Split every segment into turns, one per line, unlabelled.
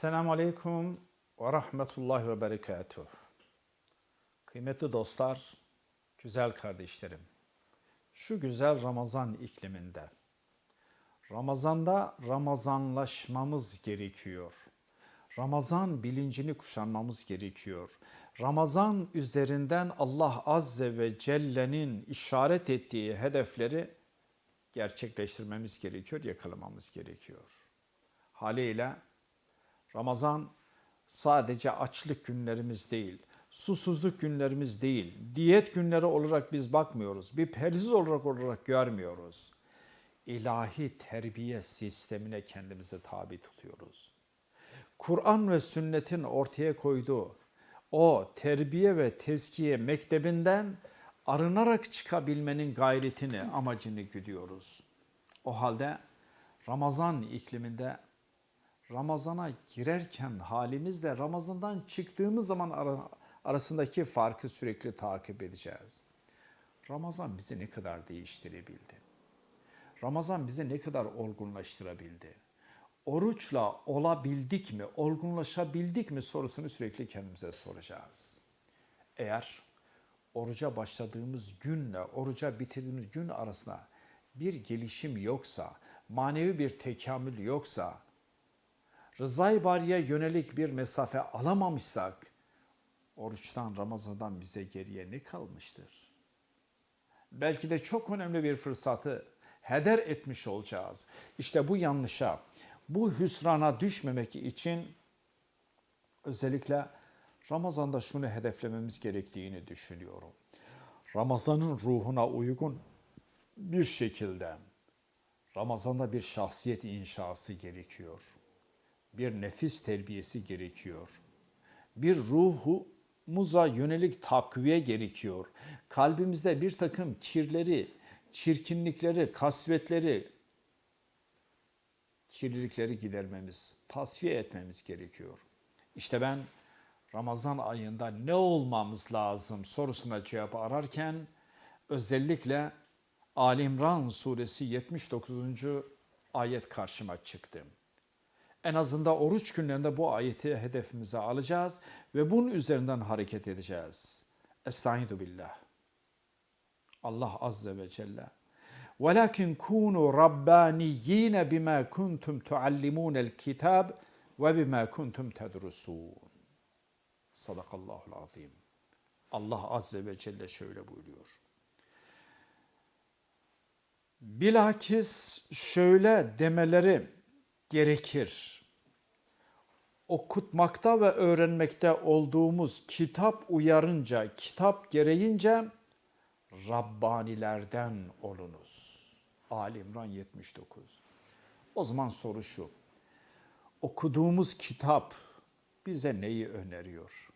Selamun Aleyküm ve Rahmetullahi ve Berekatuhu. Kıymetli dostlar, güzel kardeşlerim. Şu güzel Ramazan ikliminde, Ramazanda Ramazanlaşmamız gerekiyor. Ramazan bilincini kuşanmamız gerekiyor. Ramazan üzerinden Allah Azze ve Celle'nin işaret ettiği hedefleri gerçekleştirmemiz gerekiyor, yakalamamız gerekiyor. Haliyle Ramazan sadece açlık günlerimiz değil, susuzluk günlerimiz değil, diyet günleri olarak biz bakmıyoruz. Bir perhiz olarak olarak görmüyoruz. İlahi terbiye sistemine kendimizi tabi tutuyoruz. Kur'an ve sünnetin ortaya koyduğu o terbiye ve tezkiye mektebinden arınarak çıkabilmenin gayretini, amacını güdüyoruz. O halde Ramazan ikliminde Ramazana girerken halimizle Ramazan'dan çıktığımız zaman ara- arasındaki farkı sürekli takip edeceğiz. Ramazan bizi ne kadar değiştirebildi? Ramazan bizi ne kadar olgunlaştırabildi? Oruçla olabildik mi, olgunlaşabildik mi sorusunu sürekli kendimize soracağız. Eğer oruca başladığımız günle oruca bitirdiğimiz gün arasında bir gelişim yoksa, manevi bir tekamül yoksa, rızay bariye yönelik bir mesafe alamamışsak, oruçtan, Ramazan'dan bize geriye ne kalmıştır? Belki de çok önemli bir fırsatı heder etmiş olacağız. İşte bu yanlışa, bu hüsrana düşmemek için özellikle Ramazan'da şunu hedeflememiz gerektiğini düşünüyorum. Ramazan'ın ruhuna uygun bir şekilde Ramazan'da bir şahsiyet inşası gerekiyor. Bir nefis terbiyesi gerekiyor. Bir ruhumuza yönelik takviye gerekiyor. Kalbimizde bir takım kirleri, çirkinlikleri, kasvetleri, kirlilikleri gidermemiz, tasfiye etmemiz gerekiyor. İşte ben Ramazan ayında ne olmamız lazım sorusuna cevap ararken özellikle Ali İmran suresi 79. ayet karşıma çıktı. En azından oruç günlerinde bu ayeti hedefimize alacağız ve bunun üzerinden hareket edeceğiz. Estaizu billah. Allah azze ve celle. وَلَكِنْ كُونُوا رَبَّانِيِّينَ بِمَا كُنْتُمْ تُعَلِّمُونَ الْكِتَابِ وَبِمَا كُنْتُمْ تَدْرُسُونَ Sadakallahul azim. Allah azze ve celle şöyle buyuruyor. Bilakis şöyle demeleri gerekir. Okutmakta ve öğrenmekte olduğumuz kitap uyarınca, kitap gereğince Rabbanilerden olunuz. Ali İmran 79. O zaman soru şu. Okuduğumuz kitap bize neyi öneriyor?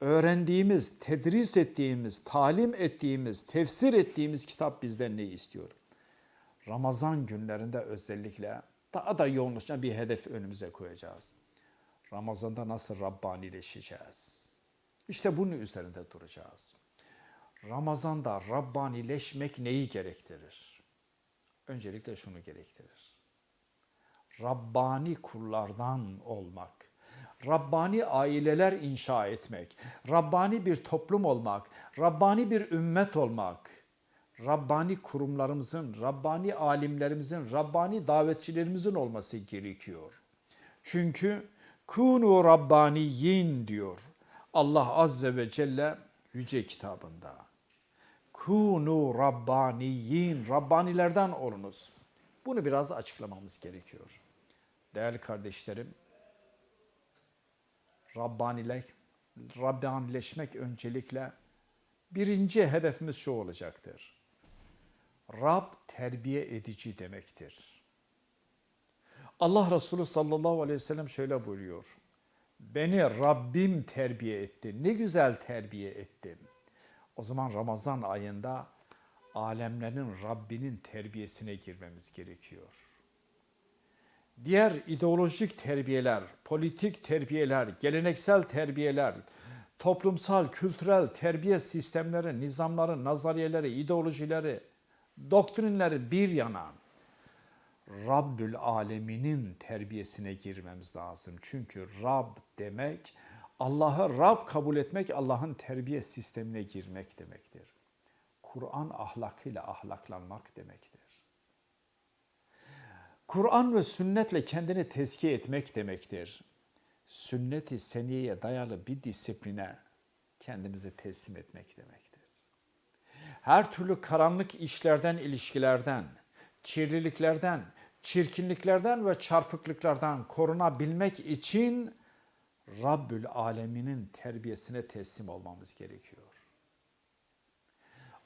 Öğrendiğimiz, tedris ettiğimiz, talim ettiğimiz, tefsir ettiğimiz kitap bizden ne istiyor? Ramazan günlerinde özellikle daha da yoğunlaşan bir hedef önümüze koyacağız. Ramazan'da nasıl Rabbanileşeceğiz? İşte bunun üzerinde duracağız. Ramazan'da Rabbanileşmek neyi gerektirir? Öncelikle şunu gerektirir. Rabbani kullardan olmak, Rabbani aileler inşa etmek, Rabbani bir toplum olmak, Rabbani bir ümmet olmak, Rabbani kurumlarımızın, Rabbani alimlerimizin, Rabbani davetçilerimizin olması gerekiyor. Çünkü kunu Rabbaniyin diyor Allah Azze ve Celle yüce kitabında. Kunu Rabbaniyin, Rabbanilerden olunuz. Bunu biraz açıklamamız gerekiyor. Değerli kardeşlerim, Rabbanileş, Rabbanileşmek öncelikle birinci hedefimiz şu olacaktır. Rab terbiye edici demektir. Allah Resulü sallallahu aleyhi ve sellem şöyle buyuruyor. Beni Rabbim terbiye etti. Ne güzel terbiye etti. O zaman Ramazan ayında alemlerin Rabbinin terbiyesine girmemiz gerekiyor. Diğer ideolojik terbiyeler, politik terbiyeler, geleneksel terbiyeler, toplumsal, kültürel terbiye sistemleri, nizamları, nazariyeleri, ideolojileri, doktrinleri bir yana Rabbül Aleminin terbiyesine girmemiz lazım. Çünkü Rab demek Allah'ı Rab kabul etmek Allah'ın terbiye sistemine girmek demektir. Kur'an ahlakıyla ahlaklanmak demektir. Kur'an ve sünnetle kendini tezkiye etmek demektir. Sünnet-i seniyeye dayalı bir disipline kendimizi teslim etmek demektir. Her türlü karanlık işlerden, ilişkilerden, kirliliklerden, çirkinliklerden ve çarpıklıklardan korunabilmek için Rabbül Aleminin terbiyesine teslim olmamız gerekiyor.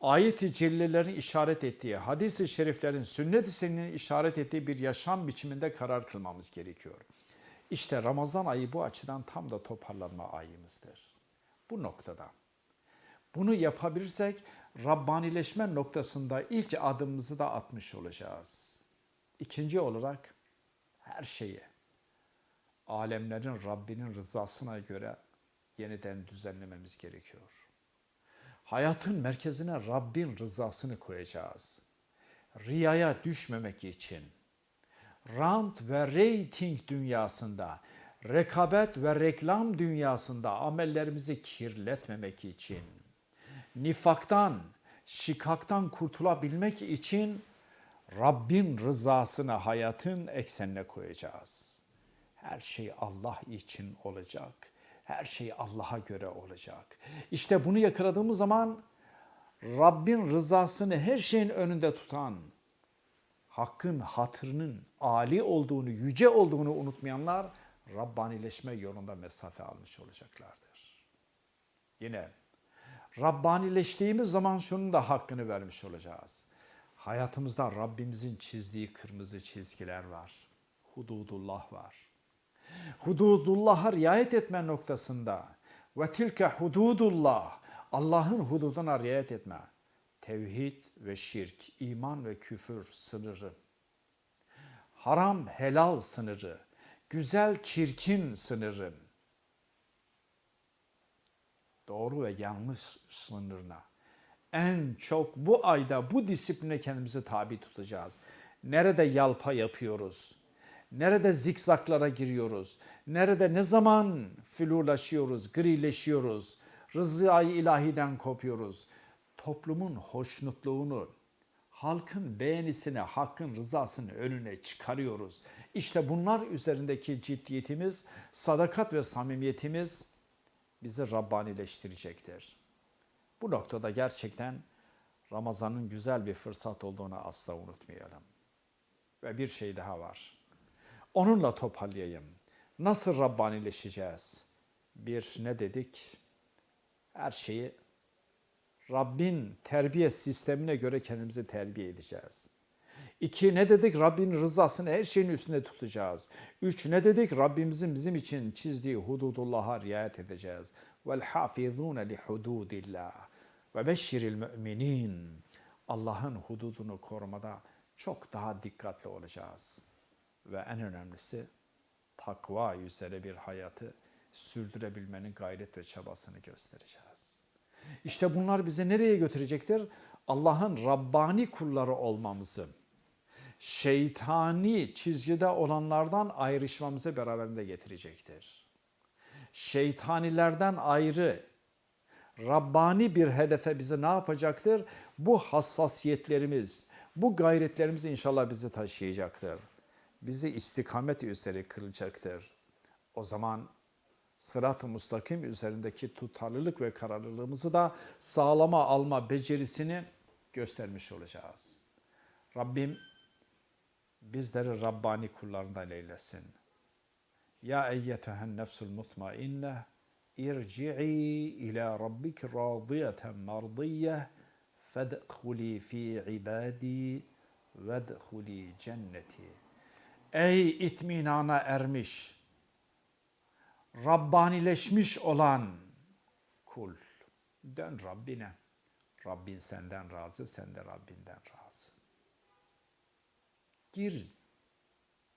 Ayet-i cellelerin işaret ettiği, hadis-i şeriflerin, sünnet-i işaret ettiği bir yaşam biçiminde karar kılmamız gerekiyor. İşte Ramazan ayı bu açıdan tam da toparlanma ayımızdır. Bu noktada. Bunu yapabilirsek Rabbanileşme noktasında ilk adımımızı da atmış olacağız. İkinci olarak her şeyi alemlerin Rabbinin rızasına göre yeniden düzenlememiz gerekiyor. Hayatın merkezine Rabbin rızasını koyacağız. Riyaya düşmemek için, rant ve rating dünyasında, rekabet ve reklam dünyasında amellerimizi kirletmemek için, nifaktan, şikaktan kurtulabilmek için Rabbin rızasını hayatın eksenine koyacağız. Her şey Allah için olacak. Her şey Allah'a göre olacak. İşte bunu yakaladığımız zaman Rabbin rızasını her şeyin önünde tutan, hakkın hatırının âli olduğunu, yüce olduğunu unutmayanlar Rabbanileşme yolunda mesafe almış olacaklardır. Yine Rabbanileştiğimiz zaman şunun da hakkını vermiş olacağız. Hayatımızda Rabbimizin çizdiği kırmızı çizgiler var. Hududullah var. Hududullah'a riayet etme noktasında ve tilke hududullah Allah'ın hududuna riayet etme. Tevhid ve şirk, iman ve küfür sınırı. Haram helal sınırı, güzel çirkin sınırı. Doğru ve yanlış sınırına. En çok bu ayda bu disipline kendimizi tabi tutacağız. Nerede yalpa yapıyoruz? Nerede zikzaklara giriyoruz? Nerede ne zaman filulaşıyoruz, grileşiyoruz? Rızayı ilahiden kopuyoruz. Toplumun hoşnutluğunu, halkın beğenisini, hakkın rızasını önüne çıkarıyoruz. İşte bunlar üzerindeki ciddiyetimiz, sadakat ve samimiyetimiz bizi Rabbanileştirecektir. Bu noktada gerçekten Ramazan'ın güzel bir fırsat olduğunu asla unutmayalım. Ve bir şey daha var. Onunla toparlayayım. Nasıl Rabbanileşeceğiz? Bir ne dedik? Her şeyi Rabbin terbiye sistemine göre kendimizi terbiye edeceğiz. İki ne dedik? Rabbin rızasını her şeyin üstünde tutacağız. Üç ne dedik? Rabbimizin bizim için çizdiği hududullah'a riayet edeceğiz. Vel hafizune li hududillah. Ve beşşiril müminin. Allah'ın hududunu korumada çok daha dikkatli olacağız. Ve en önemlisi takva üzere bir hayatı sürdürebilmenin gayret ve çabasını göstereceğiz. İşte bunlar bizi nereye götürecektir? Allah'ın Rabbani kulları olmamızı, şeytani çizgide olanlardan ayrışmamızı beraberinde getirecektir. Şeytanilerden ayrı, Rabbani bir hedefe bizi ne yapacaktır? Bu hassasiyetlerimiz, bu gayretlerimiz inşallah bizi taşıyacaktır. Bizi istikamet üzere kılacaktır. O zaman sırat-ı mustakim üzerindeki tutarlılık ve kararlılığımızı da sağlama alma becerisini göstermiş olacağız. Rabbim bizleri Rabbani kullarından eylesin. Ya eyyetehen nefsul mutmainne irci'i ila rabbiki radiyeten mardiyye fedhuli fi ibadi vedhuli cenneti. Ey itminana ermiş, Rabbanileşmiş olan kul, dön Rabbine. Rabbin senden razı, sen de Rabbinden razı. Gir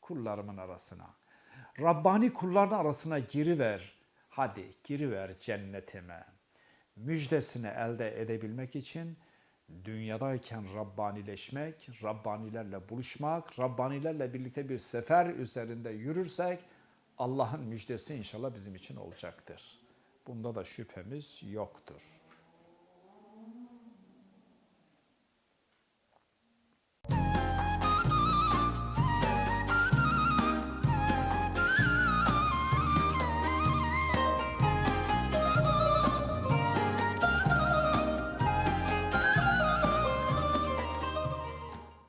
kullarımın arasına. Rabbani kulların arasına giriver. Hadi giriver cennetime. Müjdesini elde edebilmek için dünyadayken Rabbanileşmek, Rabbanilerle buluşmak, Rabbanilerle birlikte bir sefer üzerinde yürürsek Allah'ın müjdesi inşallah bizim için olacaktır. Bunda da şüphemiz yoktur.